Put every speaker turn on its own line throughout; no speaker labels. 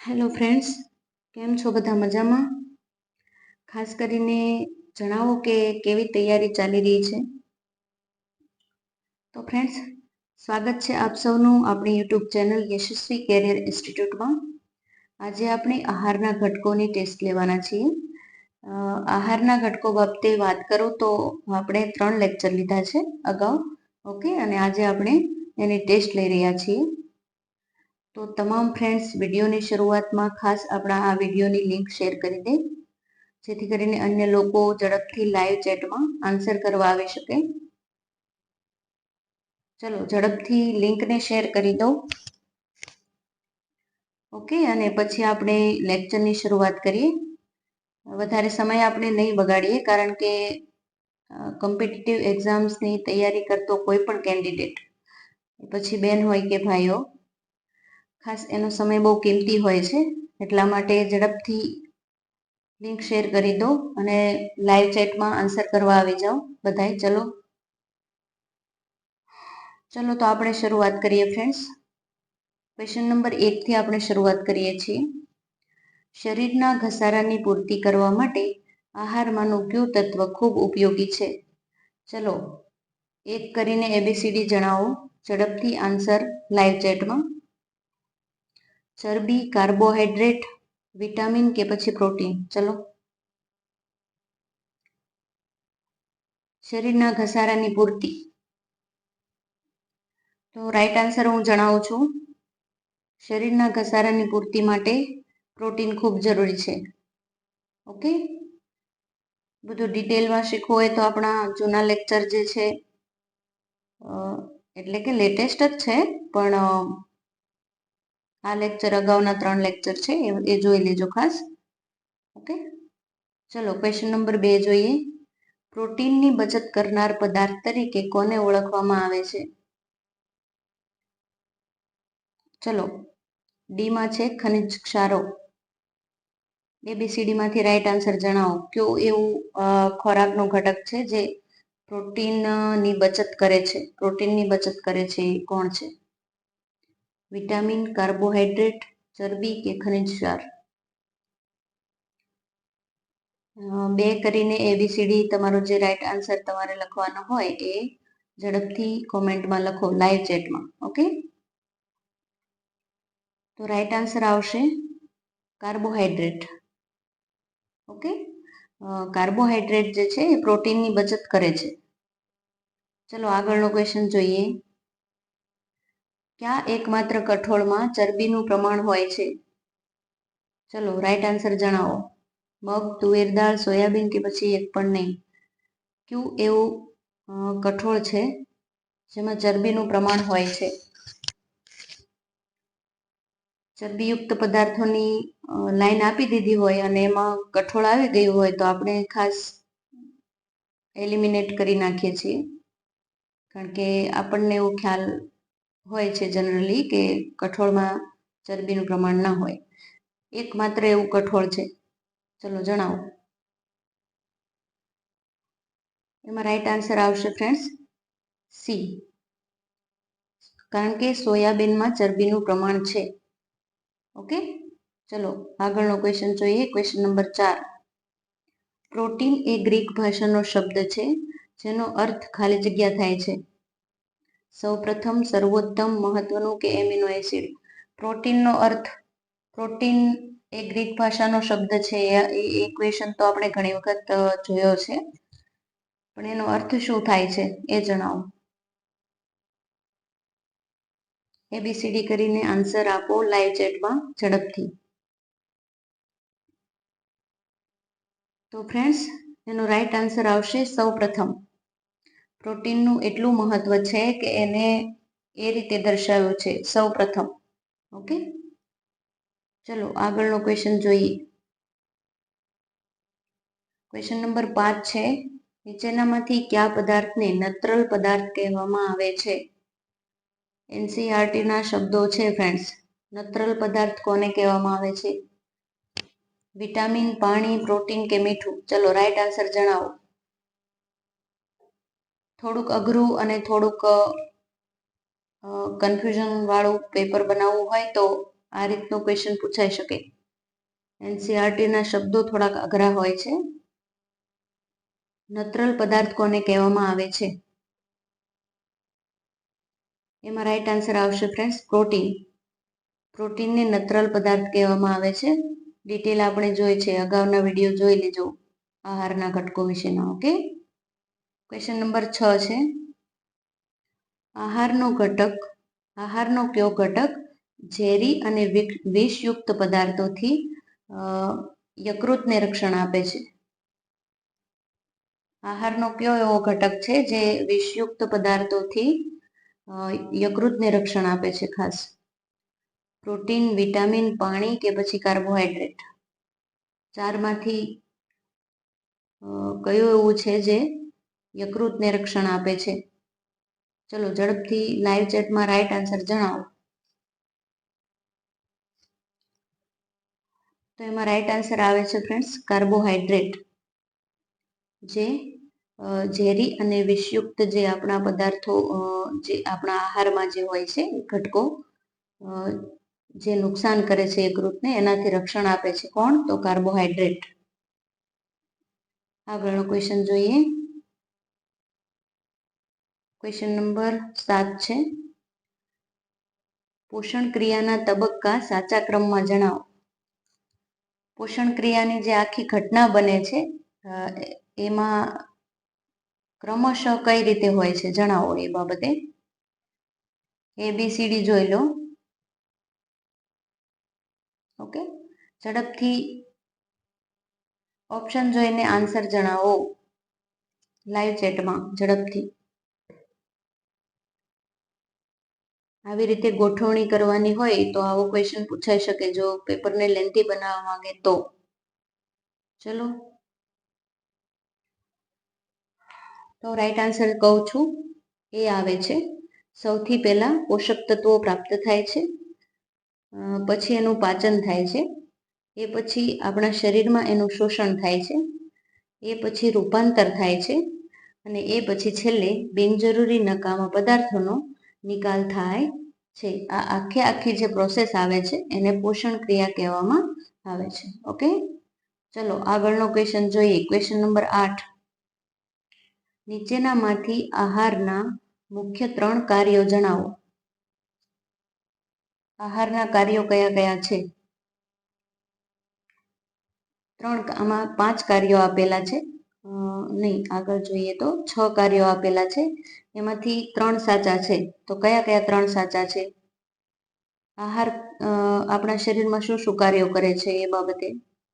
Hello friends કેમ છો બધા મજામાં? ખાસ કરીને જણાવો કે કેવી તૈયારી ચાલી રહી છે? તો ફ્રેન્ડ્સ સ્વાગત છે આપ સૌનું આપણી યુટ્યુબ ચેનલ યશસ્વી કેરિયર ઇન્સ્ટિટ્યૂટમાં આજે આપણે આહારના ઘટકોની ટેસ્ટ લેવાના છીએ. આહારના ઘટકો બાબતે વાત કરું તો આપણે ત્રણ લેક્ચર લીધા છે અગાઉ. ઓકે અને આજે આપણે એની ટેસ્ટ લઈ રહ્યા છીએ. તો તમામ ફ્રેન્ડ્સ વિડીયોની શરૂઆતમાં ખાસ આપણા આ વિડીયોની લિંક શેર કરી દે. જેથી કરીને અન્ય લોકો ઝડપથી લાઈવ ચેટમાં આન્સર કરવા આવી શકે. ચલો, ઝડપથી લિંકને શેર કરી દો ઓકે, અને પછી આપણે લેક્ચરની શરૂઆત કરીએ. વધારે સમય આપણે નહીં બગાડીએ, કારણ કે કોમ્પિટિટિવ એક્ઝામ્સની તૈયારી કરતો કોઈ પણ કેન્ડિડેટ પછી બેન હોય કે ભાઈઓ ખાસ એનો સમય બહુ કિંમતી હોય છે, એટલા માટે ઝડપથી લિંક શેર કરી દો અને લાઈવ ચેટમાં આન્સર કરવા આવી જાઓ બધાય. ચલો. ચલો તો આપણે શરૂઆત કરીએ ફ્રેન્ડ્સ ક્વેશ્ચન નંબર એકથી આપણે શરૂઆત કરીએ છીએ. શરીરના ઘસારાની પૂર્તિ કરવા માટે આહારમાંનું કયું તત્વ ખૂબ ઉપયોગી છે? ચલો, એક કરીને એબીસીડી જણાવો. ઝડપથી આન્સર લાઈવ ચેટમાં ચરબી કાર્બોહાઈડ્રેટ વિટામિન કે પછી પ્રોટીન. ચલો. શરીરના ઘસારાની પૂર્તિ. તો રાઈટ આન્સર હું જણાવું છું. શરીરના ઘસારાની પૂર્તિ માટે પ્રોટીન ખૂબ જરૂરી છે. ઓકે? બધું ડિટેલમાં શીખવું હોય તો આપણા જૂના લેક્ચર જે છે એટલે કે લેટેસ્ટ જ છે, પણ આ લેક્ચર અગાઉના ત્રણ લેક્ચર છે, એ જોઈ લેજો ખાસ. ઓકે ચલો ક્વેશ્ચન નંબર બે જોઈએ. પ્રોટીનની બચત કરનાર પદાર્થ તરીકે કોને ઓળખવામાં આવે છે? ચલો, ડીમાં છે ખનિજ ક્ષારો. એબીસીડીમાંથી રાઈટ આન્સર જણાવો. કયો એવું ખોરાકનો ઘટક છે જે પ્રોટીનની બચત કરે છે? પ્રોટીનની બચત કરે છે એ કોણ છે? વિટામિન, કાર્બોહાઈડ્રેટ, ચરબી કે ખનિજ ક્ષાર. બે કરીને એબીસીડી તમારો જે રાઈટ આન્સર તમારે લખવાનો હોય એ ઝડપથી કોમેન્ટમાં લખો લાઈવ ચેટમાં ઓકે તો રાઈટ આન્સર આવશે કાર્બોહાઈડ્રેટ ઓકે કાર્બોહાઈડ્રેટ જે છે એ પ્રોટીનની બચત કરે છે. ચલો આગળનો ક્વેશ્ચન જોઈએ. ક્યાં એકમાત્ર કઠોળમાં ચરબીનું પ્રમાણ હોય છે? ચલો રાઈટ આન્સર જણાવો. મગ, તુવેર દાળ, સોયાબીન કે પછી એક પણ નહીં? કયું એવું કઠોળ છે જેમાં ચરબીનું પ્રમાણ હોય છે? ચરબીયુક્ત પદાર્થોની લાઈન આપી દીધી હોય અને એમાં કઠોળ આવી ગયું હોય તો આપણે ખાસ એલિમિનેટ કરી નાખીએ છીએ. કારણ કે આપણને એવો ખ્યાલ હોય છે જનરલી કે કઠોળમાં ચરબીનું પ્રમાણ ના હોય. એકમાત્ર એવું કઠોળ છે. ચલો જણાવો. એમાં રાઈટ આન્સર આવશે ફ્રેન્ડ્સ સી કારણ કે સોયાબીનમાં ચરબીનું પ્રમાણ છે. ઓકે? ચલો, આગળનો ક્વેશ્ચન જોઈએ. ક્વેશ્ચન નંબર ચાર. પ્રોટીન એ ગ્રીક ભાષાનો શબ્દ છે, જેનો અર્થ ખાલી જગ્યા થાય છે. સૌપ્રથમ સર્વોત્તમ મહત્વનું કે એમિનો એસિડ પ્રોટીનનો અર્થ, પ્રોટીન એ ગ્રીક ભાષાનો શબ્દ છે. એ ઇક્વેશન તો આપણે ઘણી વખત જોયો છે. પણ એનો અર્થ શું થાય છે એ જણાવો. એબીસીડી કરીને આન્સર આપો લાઈવ ચેટમાં ઝડપથી. તો ફ્રેન્ડ્સ એનો રાઈટ આન્સર આવશે સૌ પ્રથમ પ્રોટીનનું એટલું મહત્વ છે કે એને એ રીતે દર્શાવ્યું છે. સૌ પ્રથમ. ઓકે? ચલો, આગળનો ક્વેશ્ચન જોઈએ. ક્વેશ્ચન નંબર પાંચ છે. નીચેનામાંથી કયા પદાર્થને નત્રલ પદાર્થ કહેવામાં આવે છે? એનસીઆરટીના શબ્દો છે ફ્રેન્ડ્સ નત્રલ પદાર્થ કોને કહેવામાં આવે છે? વિટામિન પાણી પ્રોટીન કે મીઠું? ચલો રાઈટ આન્સર જણાવો. થોડુંક અઘરું અને થોડુંક કન્ફ્યુઝન વાળું પેપર બનાવવું હોય તો આ રીતનો ક્વેશ્ચન પૂછાઈ શકે. એનસીઆરટીના શબ્દો થોડાક અઘરા હોય છે. નત્રલ પદાર્થ કોને કહેવામાં આવે છે? એમાં રાઈટ આન્સર આવશે ફ્રેન્ડ્સ પ્રોટીન પ્રોટીનને નત્રલ પદાર્થ કહેવામાં આવે છે. ડિટેલ આપણે જોઈ છે. અગાઉના વીડિયો જોઈ લેજો. આહારના ઘટકો વિશેના ઓકે ક્વેશ્ચન નંબર છ છે. આહારનો ઘટક, આહારનો કયો ઘટક? ઝેરી અને વિષયુક્ત પદાર્થોથી યકૃતને રક્ષણ આપે છે. આહારનો કયો એવો ઘટક છે જે વિષયુક્ત પદાર્થોથી યકૃતને રક્ષણ આપે છે ખાસ? પ્રોટીન, વિટામિન, પાણી કે પછી કાર્બોહાઈડ્રેટ? ચારમાંથી કયું એવું છે જે યકૃતને રક્ષણ આપે છે. ચલો, ઝડપથી લાઈવ ચેટમાં રાઈટ આન્સર જણાવો. તો એમાં રાઈટ આન્સર આવે છે ફ્રેન્ડ્સ કાર્બોહાઈડ્રેટ જે ઝેરી અને વિષયુક્ત જે આપણા પદાર્થો જે આપણા આહારમાં જે હોય છે ઘટકો જે નુકસાન કરે છે યકૃતને, એનાથી રક્ષણ આપે છે. કોણ? તો કાર્બોહાઈડ્રેટ આગળનો ક્વેશ્ચન જોઈએ. ક્વેશ્ચન નંબર સાત છે. પોષણ ક્રિયાના તબક્કા સાચા ક્રમમાં જણાવો. પોષણ ક્રિયાની જે આખી ઘટના બને છે એમાં ક્રમશઃ કઈ રીતે હોય છે જણાવો એ બાબતે. એ બી સી ડી જોઈ લો. ઓકે ઝડપથી ઓપ્શન જોઈને આન્સર જણાવો. લાઈવ ચેટમાં ઝડપથી. આવી રીતે ગોઠવણી કરવાની હોય તો આવો ક્વેશ્ચન પૂછાઈ શકે જો પેપરને લેન્થી બનાવવા માંગે તો. ચલો. તો રાઈટ આન્સર કહું છું. એ આવે છે. સૌથી પહેલાં પોષક તત્વો પ્રાપ્ત થાય છે. પછી એનું પાચન થાય છે. એ પછી આપણા શરીરમાં એનું શોષણ થાય છે. એ પછી રૂપાંતર થાય છે. અને એ પછી છેલ્લે બિનજરૂરી નકામા પદાર્થોનો નિકાલ થાય છે. આ આખે આખી જે પ્રોસેસ આવે છે, એને પોષણ ક્રિયા કહેવામાં આવે છે. ઓકે ચલો, આગળનો ક્વેશ્ચન જોઈએ. ક્વેશ્ચન નંબર આઠ. નીચેનામાંથી આહારના મુખ્ય ત્રણ કાર્યો જણાવો. આહારના કાર્યો કયા કયા છે? ત્રણ આમાં પાંચ કાર્યો આપેલા છે. નહીં, આગળ જોઈએ તો છ કાર્યો આપેલા છે. એમાંથી ત્રણ સાચા છે. તો કયા કયા ત્રણ સાચા છે? આહાર આપણા શરીરમાં શું શું કાર્યો કરે છે એ બાબતે?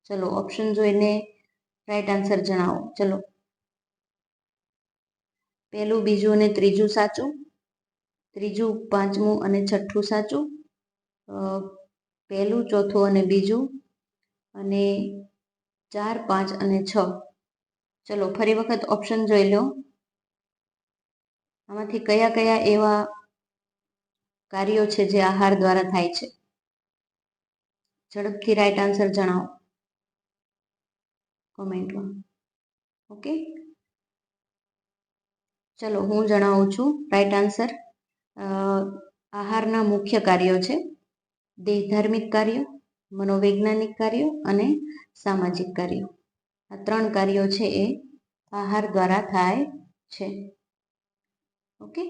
ચલો ઓપ્શન જોઈને રાઈટ આન્સર જણાવો. ચલો. પહેલું, બીજું અને ત્રીજું સાચું? ત્રીજું, પાંચમું અને છઠ્ઠું સાચું? પહેલું, ચોથું અને બીજું? અને ચાર, પાંચ અને છ? ચલો, ફરી વખત ઓપ્શન જોઈ લો. આમાંથી કયા કયા એવા કાર્યો છે જે આહાર દ્વારા થાય છે? ઝડપથી રાઈટ આન્સર જણાવો. કોમેન્ટમાં ઓકે ચલો, હું જણાવું છું રાઈટ આન્સર આહારના મુખ્ય કાર્યો છે દેહ ધાર્મિક કાર્યો, મનોવૈજ્ઞાનિક કાર્યો અને સામાજિક કાર્યો. આ ત્રણ કાર્યો છે એ આહાર દ્વારા થાય છે. ઓકે?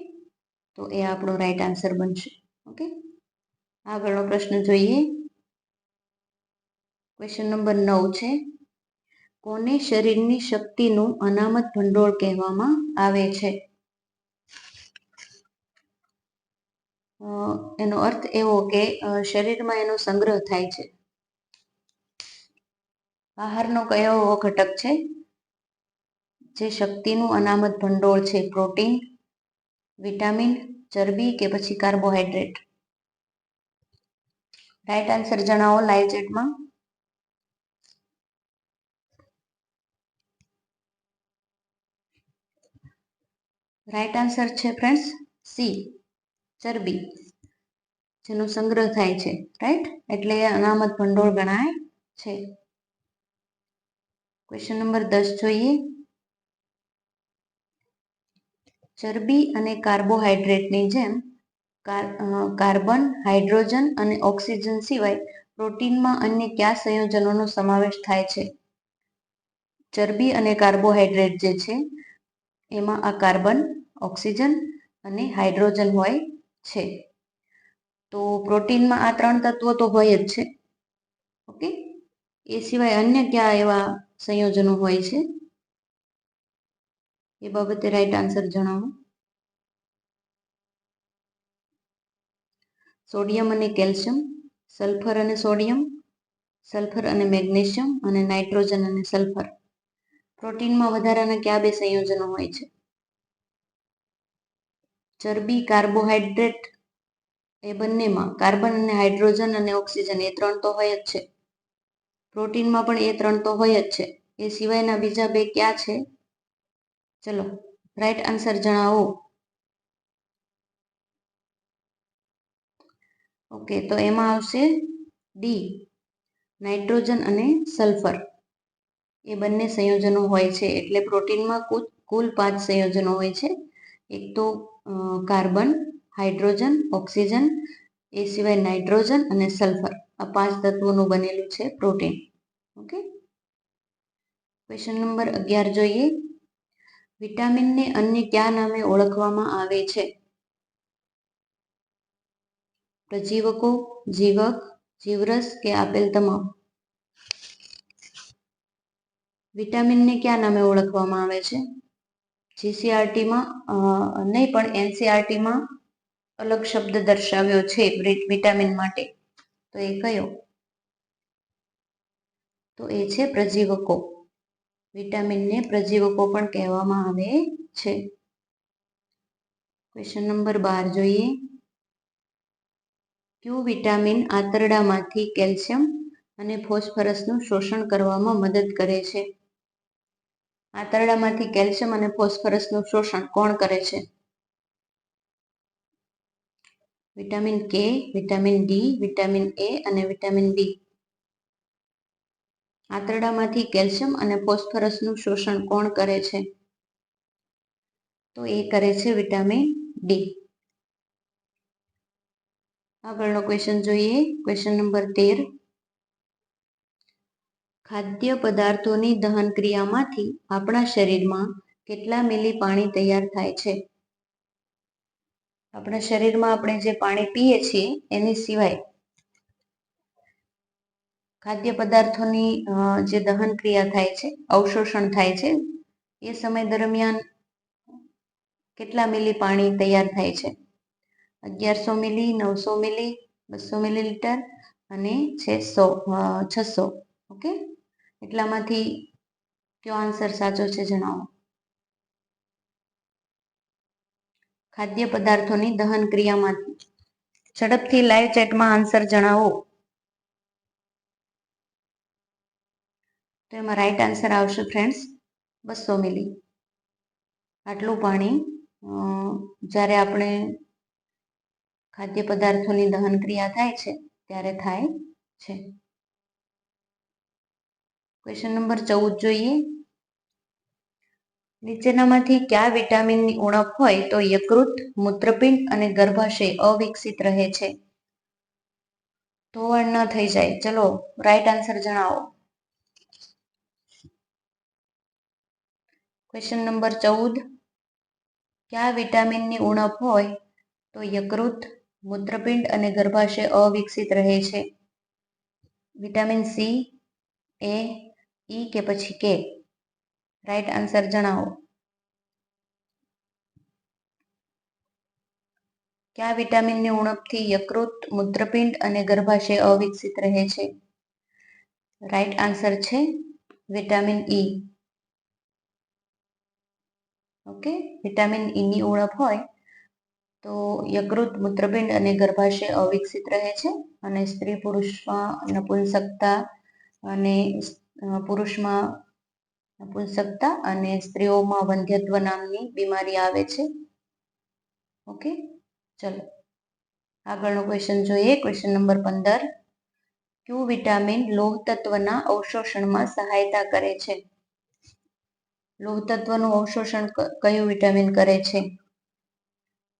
તો એ આપણો રાઈટ આન્સર બનશે. ઓકે? આગળનો પ્રશ્ન જોઈએ. ક્વેશ્ચન નંબર નવ છે. કોને શરીરની શક્તિનું અનામત ભંડોળ કહેવામાં આવે છે? એનો અર્થ એવો કે શરીરમાં એનો સંગ્રહ થાય છે. આહારનો કયો એવો ઘટક છે? જે શક્તિનું અનામત ભંડોળ છે, પ્રોટીન. વિટામિન, ચરબી કે પછી કાર્બોહાઈડ્રેટ? રાઈટ આન્સર જણાવો લાઈવ ચેટમાં. રાઈટ આન્સર છે ફ્રેન્ડ્સ, સી, ચરબી, જેનો સંગ્રહ થાય છે, રાઈટ? એટલે અનામત ભંડોળ ગણાય છે. ક્વેશ્ચન નંબર દસ જોઈએ. ચરબી અને કાર્બોહાઈડ્રેટની જેમ કાર- કાર્બન, હાઇડ્રોજન અને ઓક્સિજન સિવાય પ્રોટીનમાં અન્ય કયા સંયોજનોનો સમાવેશ થાય છે? ચરબી અને કાર્બોહાઈડ્રેટ જે છે, એમાં આ કાર્બન, ઓક્સિજન અને હાઇડ્રોજન હોય છે. તો પ્રોટીનમાં આ ત્રણ તત્વો તો હોય જ છે. ઓકે? એ સિવાય અન્ય કયા એવા સંયોજનો હોય છે? એ બાબતે રાઈટ આન્સર જણાવો. સોડિયમ અને કેલ્શિયમ સલ્ફર અને સોડિયમ સલ્ફર અને મેગ્નેશિયમ અને નાઇટ્રોજન અને સલ્ફર પ્રોટીનમાં વધારાના કયા બે સંયોજનો હોય છે? ચરબી કાર્બોહાઈડ્રેટ એ બંનેમાં કાર્બન અને હાઇડ્રોજન અને ઓક્સિજન એ ત્રણ તો હોય જ છે. પ્રોટીનમાં પણ એ ત્રણ તો હોય જ છે. એ સિવાયના બીજા બે ક્યાં છે? ચલો રાઈટ આન્સર જણાવો. ઓકે તો એમાં આવશે ડી નાઇટ્રોજન અને સલ્ફર એ બંને સંયોજનો હોય છે, એટલે પ્રોટીનમાં કુલ પાંચ સંયોજનો હોય છે. એક તો કાર્બન હાઇડ્રોજન ઓક્સિજન એ સિવાય નાઇટ્રોજન અને સલ્ફર આ પાંચ તત્વોનું બનેલું છે પ્રોટીન ઓકે ક્વેશ્ચન નંબર અગિયાર જોઈએ. વિટામિનને અન્ય કયા નામે ઓળખવામાં આવે છે. પ્રજીવકો, જીવક, જીવરસ કે આપેલ તમામ. વિટામિનને કયા નામે ઓળખવામાં આવે છે? જીસીઆરટીમાં નહીં, પણ એનસીઆરટીમાં અલગ શબ્દ દર્શાવ્યો છે વિટામિન માટે. તો એ કયો? તો એ છે પ્રજીવકો. વિટામિનને પ્રજીવકો પણ કહેવામાં આવે છે. ક્વેશ્ચન નંબર બાર જોઈએ. ક્યુ વિટામિન આંતરડામાંથી કેલ્શિયમ અને ફોસ્ફરસનું શોષણ કરવામાં મદદ કરે છે. આંતરડામાંથી કેલ્શિયમ અને ફોસ્ફરસનું શોષણ કોણ કરે છે? વિટામિન કે વિટામિન ડી વિટામિન એ અને વિટામિન બી આંતરડામાંથી કેલ્શિયમ અને ફોસ્ફરસનું શોષણ કોણ કરે છે? તો એ કરે છે વિટામિન ડી આગળનો ક્વેશ્ચન જોઈએ. ક્વેશ્ચન નંબર તેર. ખાદ્ય પદાર્થોની દહન ક્રિયામાંથી આપણા શરીરમાં કેટલા મિલી પાણી તૈયાર થાય છે? આપણા શરીરમાં આપણે જે પાણી પીએ છીએ, એની સિવાય ખાદ્ય પદાર્થોની જે દહન ક્રિયા થાય છે, અવશોષણ થાય છે, એ સમય દરમિયાન કેટલા મિલી પાણી તૈયાર થાય છે? અગિયારસો મિલી, નવસો મિલી, બસો મિલીલીટર અને છસો છસો. ઓકે? એટલામાંથી કયો આન્સર સાચો છે જણાવો? ખાદ્ય પદાર્થોની દહન ક્રિયામાંથી. ઝડપથી લાઈવ ચેટમાં આન્સર જણાવો. તો એમાં રાઈટ આન્સર આવશે ફ્રેન્ડ્સ બસો મિલી. આટલું પાણી જ્યારે આપણે ખાદ્ય પદાર્થોની દહન ક્રિયા થાય છે, ત્યારે થાય છે. ક્વેશ્ચન નંબર ચૌદ જોઈએ. નીચેનામાંથી કયા વિટામિનની ઉણપ હોય તો યકૃત, મૂત્રપિંડ અને ગર્ભાશય અવિકસિત રહે છે? ધોવાણ ન થઈ જાય. ચલો રાઈટ આન્સર જણાવો. ક્વેશ્ચન નંબર ચૌદ. કયા વિટામિનની ઉણપ હોય તો યકૃત, મૂત્રપિંડ અને ગર્ભાશય અવિકસિત રહે છે? વિટામિન સી એ ઈ કે પછી કે રાઈટ આન્સર જણાવો. કયા વિટામિનની ઉણપથી યકૃત, મૂત્રપિંડ અને ગર્ભાશય અવિકસિત રહે છે? રાઈટ આન્સર છે વિટામિન ઈ ઓકે વિટામિન ઈની ઉણપ હોય તો યકૃત મૂત્રપિંડ અને ગર્ભાશય અવિકસિત રહે છે અને સ્ત્રી પુરુષમાં નપુંસકતા અને પુરુષમાં નપુંસકતા અને સ્ત્રીઓમાં વંધ્યત્વ નામની બીમારી આવે છે. ઓકે ચલો. આગળનો ક્વેશ્ચન જોઈએ. ક્વેશ્ચન નંબર પંદર. ક્યુ વિટામિન લોહ તત્વના અવશોષણમાં સહાયતા કરે છે? લોહ તત્વનું અવશોષણ કયું વિટામિન કરે છે?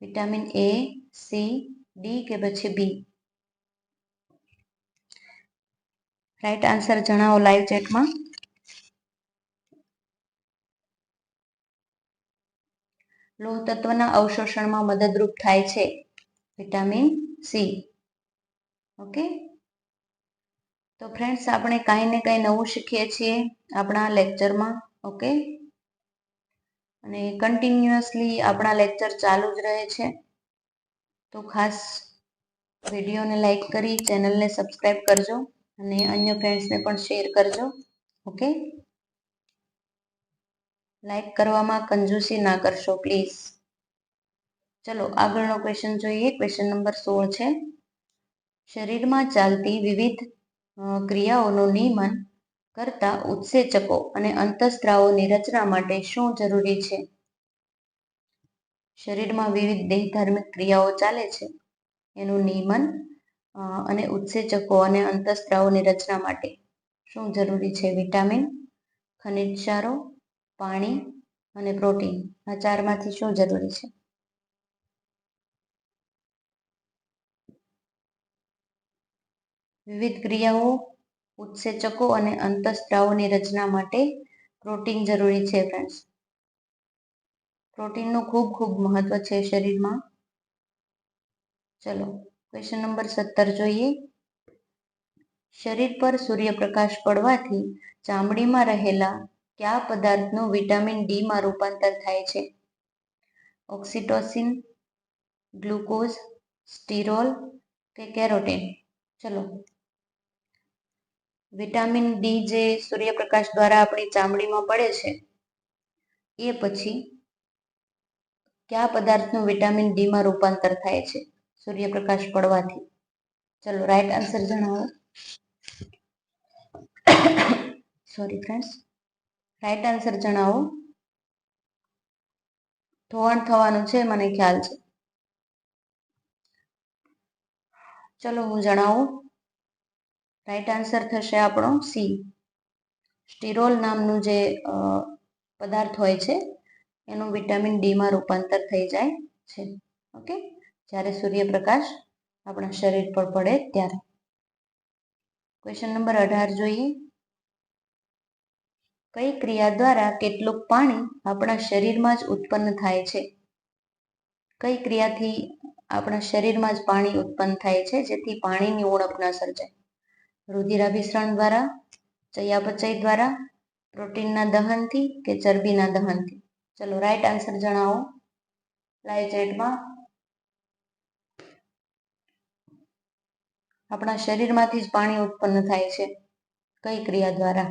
વિટામિન એ સી ડી કે પછી બી રાઈટ આન્સર જણાવો લાઈવ ચેટમાં લોહ તત્વના અવશોષણમાં મદદરૂપ થાય છે વિટામિન સી ઓકે તો ફ્રેન્ડ્સ આપણે કાંઈ ને કાંઈ નવું શીખીએ છીએ આપણા લેક્ચરમાં ઓકે અને કન્ટિન્યુઅસલી આપણા લેક્ચર ચાલુ જ રહે છે. તો ખાસ વિડીયોને લાઈક કરી ચેનલને સબસ્ક્રાઈબ કરજો અને અન્ય ફ્રેન્ડ્સને પણ શેર કરજો ઓકે લાઈક કરવામાં કંજૂસી ના કરશો પ્લીઝ ચલો, આગળનો ક્વેશ્ચન જોઈએ. ક્વેશ્ચન નંબર સોળ છે. શરીરમાં ચાલતી વિવિધ ક્રિયાઓનું નિયમન કરતા ઉત્સેચકો અને અંતસ્ત્રાવોની રચના માટે શું જરૂરી છે? શરીરમાં વિવિધ દેહધાર્મિક ક્રિયાઓ ચાલે છે. એનું નિયમન અને ઉત્સેચકો અને અંતસ્ત્રાવોની રચના માટે શું જરૂરી છે? વિટામિન, ખનિજ ક્ષારો, પાણી અને પ્રોટીન આ ચારમાંથી શું જરૂરી છે? વિવિધ ક્રિયાઓ ઉત્સેચકો અને અંતસ્ત્રાવોની રચના માટે પ્રોટીન જરૂરી છે ફ્રેન્ડ્સ પ્રોટીનનું ખૂબ ખૂબ મહત્વ છે શરીરમાં. ચલો ક્વેશ્ચન નંબર સત્તર જોઈએ. શરીર પર સૂર્યપ્રકાશ પડવાથી ચામડીમાં રહેલા કયા પદાર્થનું વિટામિન ડીમાં રૂપાંતર થાય છે? ઓક્સિટોસિન, ગ્લુકોઝ, સ્ટીરોલ કે કેરોટીન? ચલો વિટામિન ડી જે સૂર્યપ્રકાશ દ્વારા આપણી ચામડીમાં પડે છે, એ પછી કયા પદાર્થનું વિટામિન ડીમાં રૂપાંતર થાય છે, સૂર્યપ્રકાશ પડવાથી? ચલો રાઈટ આન્સર જણાવો. સોરી ફ્રેન્ડ્સ રાઈટ આન્સર જણાવો. ધોવાણ થવાનું છે, મને ખ્યાલ છે. ચલો, હું જણાવું. રાઈટ આન્સર થશે આપણો સી સ્ટીરોલ નામનું જે પદાર્થ હોય છે, એનું વિટામિન ડીમાં રૂપાંતર થઈ જાય છે. ઓકે જ્યારે સૂર્યપ્રકાશ આપણા શરીર પર પડે ત્યારે. ક્વેશ્ચન નંબર અઢાર જોઈએ. કઈ ક્રિયા દ્વારા કેટલુંક પાણી આપણા શરીરમાં જ ઉત્પન્ન થાય છે? કઈ ક્રિયાથી આપણા શરીરમાં જ પાણી ઉત્પન્ન થાય છે, જેથી પાણીની ઉણપ ન સર્જાય? રુધિરાભિસરણ દ્વારા, ચયાપચય દ્વારા, પ્રોટીનના દહનથી કે ચરબીના દહનથી? ચલો રાઈટ આન્સર જણાવો. લાઈવ ચેટમાં આપણા શરીરમાંથી જ પાણી ઉત્પન્ન થાય છે. કઈ ક્રિયા દ્વારા?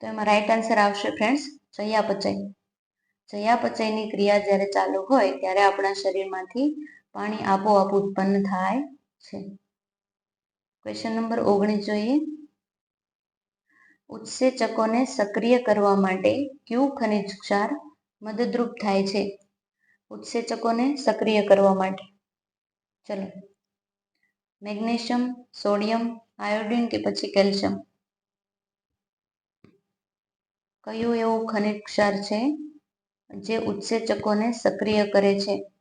તો એમાં રાઈટ આન્સર આવશે ફ્રેન્ડ્સ ચયાપચય. ચયાપચયની ક્રિયા જ્યારે ચાલુ હોય ત્યારે આપણા શરીરમાંથી પાણી આપોઆપ ઉત્પન્ન થાય છે. ક્વેશ્ચન નંબર ઓગણીસ જોઈએ. ઉત્સેચકોને સક્રિય કરવા માટે કયું ખનિજ ક્ષાર મદદરૂપ થાય છે? ઉત્સેચકોને સક્રિય કરવા માટે. ચલો. મેગ્નેશિયમ, સોડિયમ, આયોડિન કે પછી કેલ્શિયમ? કયું એવું ખનિજ ક્ષાર છે જે ઉત્સેચકોને સક્રિય કરે છે?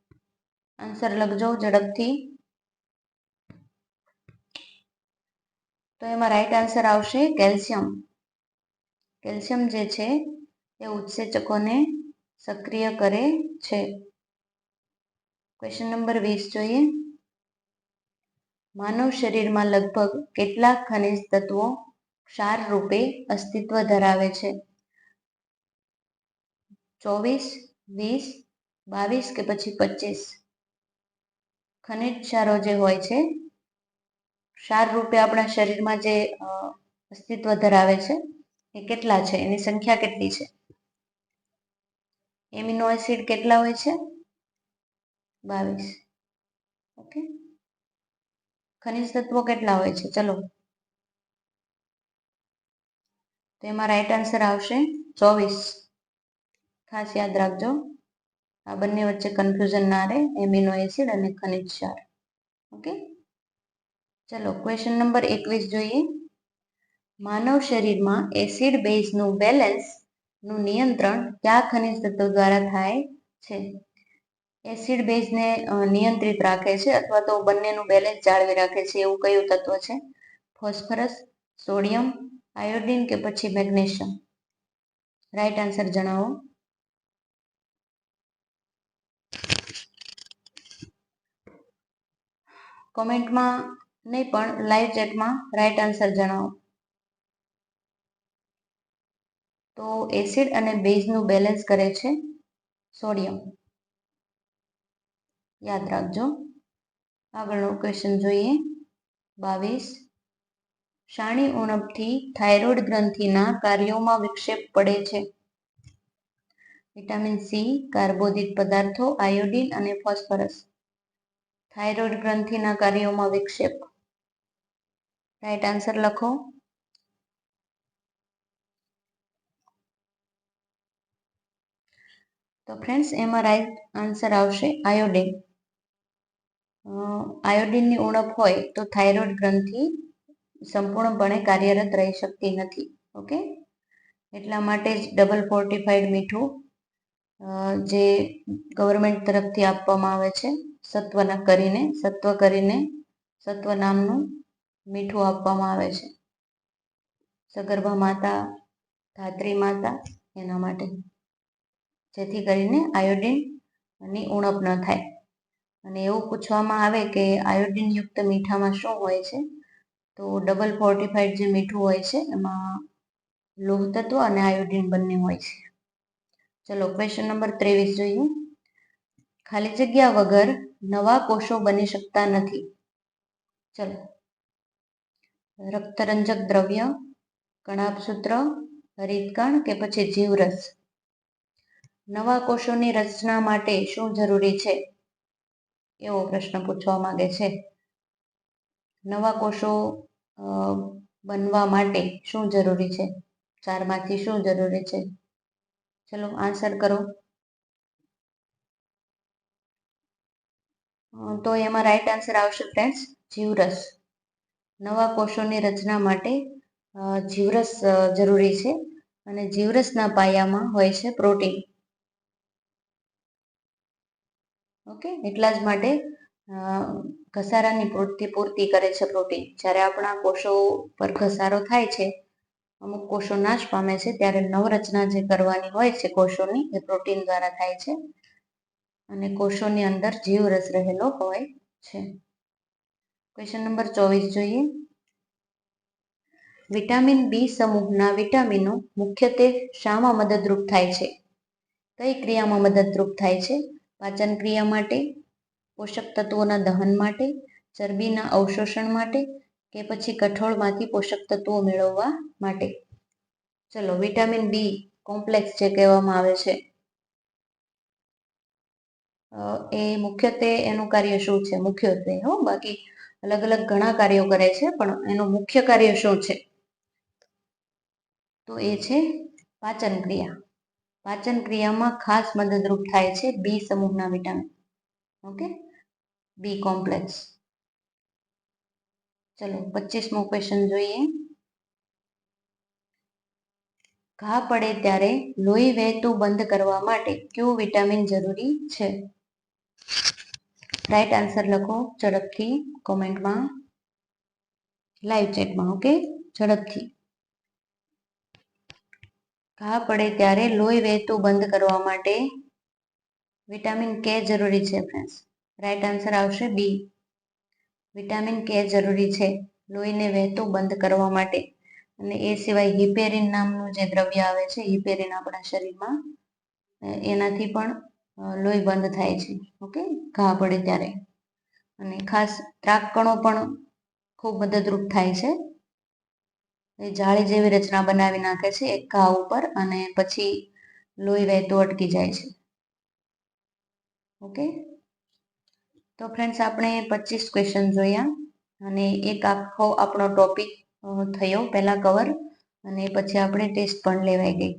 આન્સર લખજો ઝડપથી. તો એમાં રાઈટ આન્સર આવશે કેલ્શિયમ કેલ્શિયમ જે છે, એ ઉત્સેચકોને સક્રિય કરે છે. ક્વેશ્ચન નંબર વીસ જોઈએ. માનવ શરીરમાં લગભગ કેટલા ખનિજ તત્વો ક્ષાર રૂપે અસ્તિત્વ ધરાવે છે? ચોવીસ, વીસ, બાવીસ કે પછી પચીસ? ખનિજ ક્ષારો જે હોય છે, ક્ષાર રૂપે આપણા શરીરમાં જે અસ્તિત્વ ધરાવે છે, એ કેટલા છે? એની સંખ્યા કેટલી છે? એમિનો એસિડ કેટલા હોય છે? બાવીસ. ઓકે? ખનિજ તત્વો કેટલા હોય છે? ચલો. તો એમાં રાઈટ આન્સર આવશે ચોવીસ. ખાસ યાદ રાખજો. આ બંને વચ્ચે કન્ફ્યુઝન ના રહે એમિનો એસિડ અને ખનિજ ક્ષાર. ઓકે ચલો ક્વેશ્ચન નંબર એકવીસ જોઈએ. માનવ શરીરમાં એસિડ બેઝનું બેલેન્સનું નિયંત્રણ કયા ખનિજ તત્વો દ્વારા થાય છે? એસિડ બેઝને નિયંત્રિત રાખે છે અથવા તો બંનેનું બેલેન્સ જાળવી રાખે છે એવું કયું તત્વ છે? ફોસ્ફરસ સોડિયમ આયોડિન કે પછી મેગ્નેશિયમ રાઈટ આન્સર જણાવો. કોમેન્ટમાં નહીં પણ લાઈવ ચેટમાં રાઈટ આન્સર જણાવો. તો એસિડ અને બેઝનું બેલેન્સ કરે છે સોડિયમ યાદ રાખજો. આગળનો ક્વેશ્ચન જોઈએ. બાવીસ. શાણી ઉણપથી થાઇરોઇડ ગ્રંથિના કાર્યોમાં વિક્ષેપ પડે છે. વિટામિન સી કાર્બોદિત પદાર્થો આયોડિન અને ફોસ્ફરસ થાઇરોઇડ ગ્રંથિના કાર્યોમાં વિક્ષેપ. રાઈટ આન્સર લખો. તો ફ્રેન્ડ્સ એમાં રાઈટ આન્સર આવશે આયોડિન આયોડિનની ઉણપ હોય તો થાઇરોઇડ ગ્રંથિ સંપૂર્ણપણે કાર્યરત રહી શકતી નથી, ઓકે? એટલા માટે જ ડબલ ફોર્ટિફાઈડ મીઠું જે ગવર્મેન્ટ તરફથી આપવામાં આવે છે. સત્વના કરીને, સત્વ કરીને સત્વ નામનું મીઠું આપવામાં આવે છે. સગર્ભા માતા, ધાત્રી માતા એના માટે. જેથી કરીને આયોડિનની ઉણપ ન થાય. અને એવું પૂછવામાં આવે કે આયોડિનયુક્ત મીઠામાં શું હોય છે, તો ડબલ ફોર્ટિફાઈડ જે મીઠું હોય છે, એમાં લોહ તત્વ અને આયોડિન બંને હોય છે. ચલો ક્વેશ્ચન નંબર ત્રેવીસ જોઈએ. ખાલી જગ્યા વગર નવા કોષો બની શકતા નથી. ચલો. રક્તરંજક દ્રવ્ય, કણાભસૂત્ર, હરિતકણ કે પછી જીવરસ. નવા કોષોની રચના માટે શું જરૂરી છે? એવો પ્રશ્ન પૂછવા માંગે છે. નવા કોષો બનવા માટે શું જરૂરી છે? ચારમાંથી શું જરૂરી છે? ચલો આન્સર કરો. તો એમાં રાઈટ આન્સર આવશે ફ્રેન્ડ્સ જીવરસ. નવા કોષોની રચના માટે જીવરસ જરૂરી છે અને જીવરસના પાયામાં હોય છે પ્રોટીન ઓકે એટલા જ માટે ઘસારાની પૂર્તિ પૂર્તિ કરે છે પ્રોટીન જ્યારે આપણા કોષો પર ઘસારો થાય છે, અમુક કોષો નાશ પામે છે, ત્યારે નવરચના જે કરવાની હોય છે કોષોની, એ પ્રોટીન દ્વારા થાય છે. અને કોષોની અંદર જીવરસ રહેલો હોય છે. ક્વેશ્ચન નંબર ચોવીસ જોઈએ. વિટામિન બી સમૂહના વિટામિનો મુખ્યત્વે શામાં મદદરૂપ થાય છે. કઈ ક્રિયામાં મદદરૂપ થાય છે? પાચન ક્રિયા માટે, પોષક તત્વોના દહન માટે, ચરબીના અવશોષણ માટે કે પછી કઠોળમાંથી પોષક તત્વો મેળવવા માટે? ચલો વિટામિન બી કોમ્પ્લેક્સ જે કહેવામાં આવે છે. એ મુખ્યત્વે એનું કાર્ય શું છે? મુખ્યત્વે, હો, બાકી અલગ અલગ ઘણા કાર્યો કરે છે, પણ એનું મુખ્ય કાર્ય શું છે? તો એ છે પાચન ક્રિયા. પાચન ક્રિયામાં ખાસ મદદરૂપ થાય છે બી સમૂહના વિટામિન. ઓકે? બી કોમ્પ્લેક્સ. ચલો પચીસમો ક્વેશ્ચન જોઈએ. ઘા પડે ત્યારે લોહી વહેતું બંધ કરવા માટે કયું વિટામિન જરૂરી છે? રાઈટ આન્સર લખો ઝડપથી કોમેન્ટમાં લાઈવ ચેટમાં ઓકે ઝડપથી. ઘા પડે ત્યારે લોહી વહેતું બંધ કરવા માટે વિટામિન કે જરૂરી છે ફ્રેન્ડ્સ રાઈટ આન્સર આવશે બી વિટામિન કે જરૂરી છે, લોહીને વહેતું બંધ કરવા માટે. અને એ સિવાય હિપેરિન નામનું જે દ્રવ્ય આવે છે હિપેરિન આપણા શરીરમાં એનાથી પણ લોહી બંધ થાય છે ઓકે ઘા પડે ત્યારે. અને ખાસ ત્રાક કણો પણ ખૂબ મદદરૂપ થાય છે. એ જાળી જેવી રચના બનાવી નાખે છે, એક ઘા ઉપર અને પછી લોહી વહેતું અટકી જાય છે. ઓકે તો ફ્રેન્ડ્સ આપણે પચીસ ક્વેશ્ચન જોયા અને એક આખો આપણો ટોપિક થયો, પહેલાં કવર અને પછી આપણે ટેસ્ટ પણ લેવાઈ ગઈ.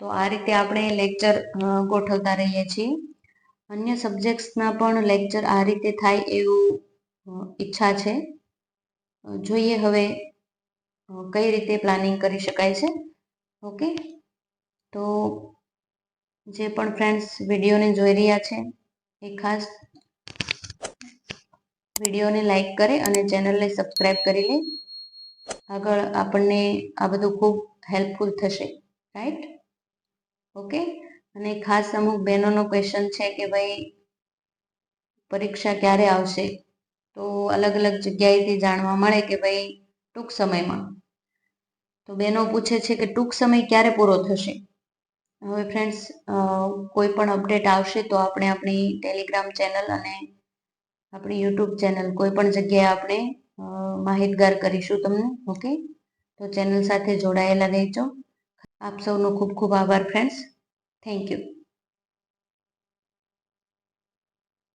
તો આ રીતે આપણે લેક્ચર ગોઠવતા રહીએ છીએ. અન્ય સબ્જેક્ટ્સના પણ લેક્ચર આ રીતે થાય એવું ઈચ્છા છે. જોઈએ હવે કઈ રીતે પ્લાનિંગ કરી શકાય છે. ઓકે તો જે પણ ફ્રેન્ડ્સ વિડીયોને જોઈ રહ્યા છે, એ ખાસ વિડીયોને લાઈક કરે અને ચેનલને સબસ્ક્રાઈબ કરી લે. આગળ આપણને આ બધું ખૂબ હેલ્પફુલ થશે. Right okay? અને ખાસ અમુક બહેનોનો ક્વેશ્ચન છે કે ભાઈ, પરીક્ષા ક્યારે આવશે? તો અલગ અલગ જગ્યાએથી જાણવા મળે કે ભાઈ, ટૂંક સમયમાં. તો બહેનો પૂછે છે કે ટૂંક સમય ક્યારે પૂરો થશે? હવે ફ્રેન્ડ્સ કોઈ પણ અપડેટ આવશે તો આપણે આપણી ટેલિગ્રામ ચેનલ અને આપણી યુટ્યુબ ચેનલ કોઈ પણ જગ્યાએ આપણે માહિતગાર કરીશું તમને, ઓકે? તો ચેનલ સાથે જોડાયેલા રહેજો. આપ સૌનો ખૂબ ખૂબ આભાર ફ્રેન્ડ્સ થેન્ક યુ